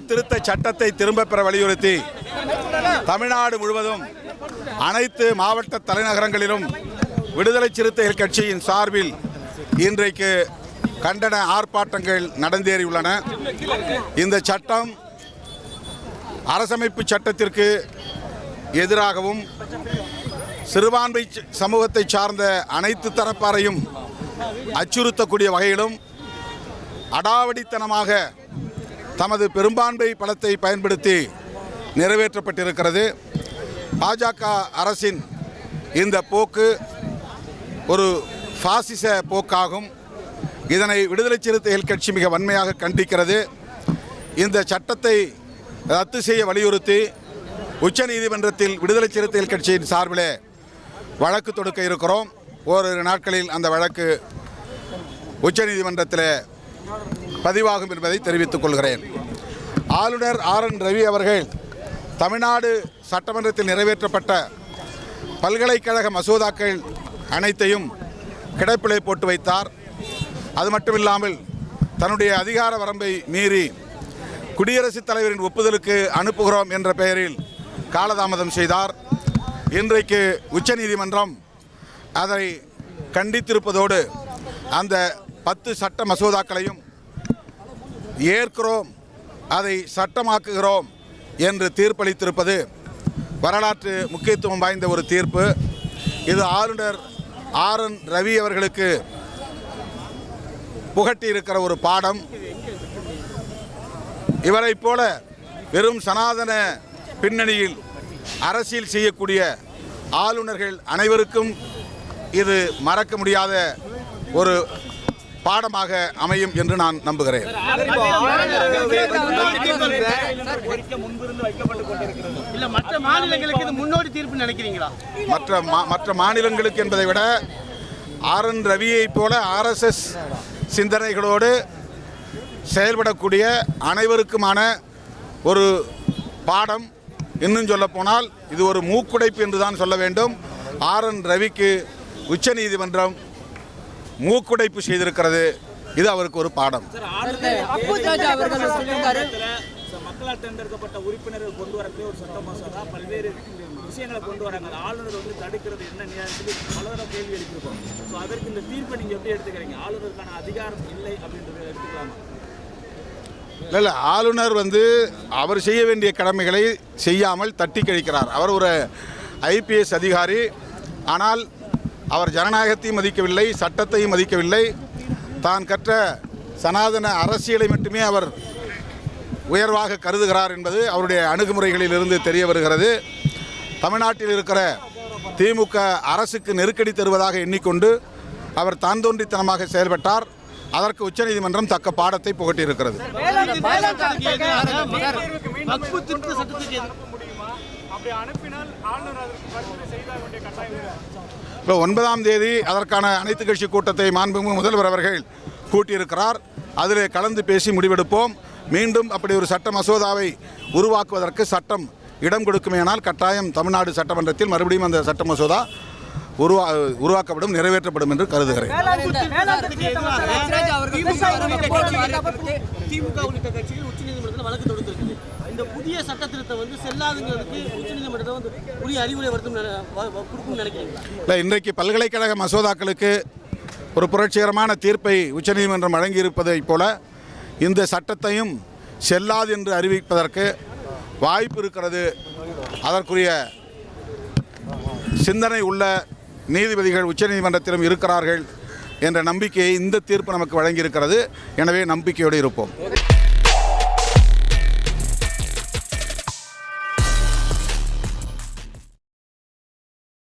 திருத்த சட்டத்தை திரும்பப் பெற வலியுறுத்தி தமிழ்நாடு முழுவதும் அனைத்து மாவட்ட தலைநகரங்களிலும் விடுதலை சிறுத்தைகள் கட்சியின் சார்பில் இன்றைக்கு கண்டன ஆர்ப்பாட்டங்கள் நடந்தேறியுள்ளன. இந்த சட்டம் அரசமைப்பு சட்டத்திற்கு எதிராகவும் சிறுபான்மை சமூகத்தை சார்ந்த அனைத்து தரப்பாரையும் அச்சுறுத்தக்கூடிய வகையிலும் அடாவடித்தனமாக தமது பெரும்பான்மை பலத்தை பயன்படுத்தி நிறைவேற்றப்பட்டிருக்கிறது. பாஜக அரசின் இந்த போக்கு ஒரு பாசிச போக்காகும். இதனை விடுதலை சிறுத்தைகள் கட்சி மிக வன்மையாக கண்டிக்கிறது. இந்த சட்டத்தை ரத்து செய்ய வலியுறுத்தி உச்சநீதிமன்றத்தில் விடுதலை சிறுத்தைகள் கட்சியின் சார்பில் வழக்கு தொடுக்க இருக்கிறோம். ஓரிரு நாட்களில் அந்த வழக்கு உச்சநீதிமன்றத்தில் பதிவாகும் என்பதை தெரிவித்துக் கொள்கிறேன். ஆளுநர் ஆர் என் ரவி அவர்கள் தமிழ்நாடு சட்டமன்றத்தில் நிறைவேற்றப்பட்ட பல்கலைக்கழக மசோதாக்கள் அனைத்தையும் கிடைப்பிலை போட்டு வைத்தார். அது மட்டுமில்லாமல் தன்னுடைய அதிகார வரம்பை மீறி குடியரசுத் தலைவரின் ஒப்புதலுக்கு அனுப்புகிறோம் என்ற பெயரில் காலதாமதம் செய்தார். இன்றைக்கு உச்சநீதிமன்றம் அதை கண்டித்திருப்பதோடு அந்த பத்து சட்ட மசோதாக்களையும் ஏற்கிறோம் அதை சட்டமாக்குகிறோம் என்று தீர்ப்பளித்திருப்பது வரலாற்று முக்கியத்துவம் வாய்ந்த ஒரு தீர்ப்பு. இது ஆளுநர் ஆர். என். ரவி அவர்களுக்கு புகட்டி இருக்கிற ஒரு பாடம். இவரைப் போல வெறும் சனாதன பின்னணியில் அரசியல் செய்யக்கூடிய ஆளுநர்கள் அனைவருக்கும் இது மறக்க முடியாத ஒரு பாடமாக அமையும் என்று நான் நம்புகிறேன். மற்ற மாநிலங்களுக்கு நினைக்கிறீங்களா மற்ற மா- மற்ற மாநிலங்களுக்கு என்பதை விட ஆர் என் ரவியைப் போல ஆர்எஸ்எஸ் சிந்தனைகளோடு செயல்படக்கூடிய அனைவருக்குமான ஒரு பாடம். இன்னும் சொல்ல போனால் இது ஒரு மூக்குடைப்பு என்று தான் சொல்ல வேண்டும். ஆர் என் ரவிக்கு உச்சநீதிமன்றம் மூக்குடைப்பு செய்திருக்கிறது. இது அவருக்கு ஒரு பாடம். மக்களால் தேர்ந்தெடுக்கப்பட்ட உறுப்பினர்கள் கொண்டு வரக்கூடிய ஒரு சட்ட மசோதா பல்வேறு விஷயங்களை கொண்டு வராங்க. ஆளுநர் வந்து தடுக்கிறது என்ன கேள்வி எழுப்பியிருக்கோம். ஸோ அதற்கு இந்த தீர்ப்பை நீங்கள் எப்படி எடுத்துக்கிறீங்க? ஆளுநருக்கான அதிகாரம் இல்லை அப்படின்றத எடுத்துக்கலாமா? இல்லை இல்லை. ஆளுநர் வந்து அவர் செய்ய வேண்டிய கடமைகளை செய்யாமல் தட்டி கழிக்கிறார். அவர் ஒரு ஐபிஎஸ் அதிகாரி. ஆனால் அவர் ஜனநாயகத்தையும் மதிக்கவில்லை சட்டத்தையும் மதிக்கவில்லை. தான் கற்ற சனாதன அரசியலை மட்டுமே அவர் உயர்வாக கருதுகிறார் என்பது அவருடைய அணுகுமுறைகளில் இருந்து தெரிய வருகிறது. தமிழ்நாட்டில் இருக்கிற திமுக அரசுக்கு நெருக்கடி தருவதாக எண்ணிக்கொண்டு அவர் தான் தோன்றித்தனமாக செயல்பட்டார். அதற்கு உச்சநீதிமன்றம் தக்க பாடத்தை புகட்டியிருக்கிறது. இப்போ ஒன்பதாம் தேதி அதற்கான அனைத்து கட்சி கூட்டத்தை மாண்புமிகு முதல்வர் அவர்கள் கூட்டியிருக்கிறார். அதில் கலந்து பேசி முடிவெடுப்போம். மீண்டும் அப்படி ஒரு சட்ட மசோதாவை உருவாக்குவதற்கு சட்டம் இடம் கொடுக்குமேனால் கட்டாயம் தமிழ்நாடு சட்டமன்றத்தில் மறுபடியும் அந்த சட்ட மசோதா உருவா உருவாக்கப்படும் நிறைவேற்றப்படும் என்று கருதுகிறேன். திமுக உள்ளிட்ட. கட்சிகள் உச்சநீதிமன்றத்தில் வழக்கு இந்த புதிய சட்ட திருத்தம் வந்து செல்லாதுங்கிறதுக்கு உச்சநீதிமன்றத்தை வந்து உரிய அறிவுரை வருத்தும் கொடுக்கும்னு நினைக்கிறீங்களா? இல்லை இன்றைக்கு பல்கலைக்கழக மசோதாக்களுக்கு ஒரு புரட்சிகரமான தீர்ப்பை உச்சநீதிமன்றம் வழங்கியிருப்பதைப் போல இந்த சட்டத்தையும் செல்லாது என்று அறிவிப்பதற்கு வாய்ப்பு இருக்கிறது. அதற்குரிய சிந்தனை உள்ள நீதிபதிகள் உச்சநீதிமன்றத்திலும் இருக்கிறார்கள் என்ற நம்பிக்கையை இந்த தீர்ப்பு நமக்கு வழங்கியிருக்கிறது. எனவே நம்பிக்கையோடு இருப்போம்.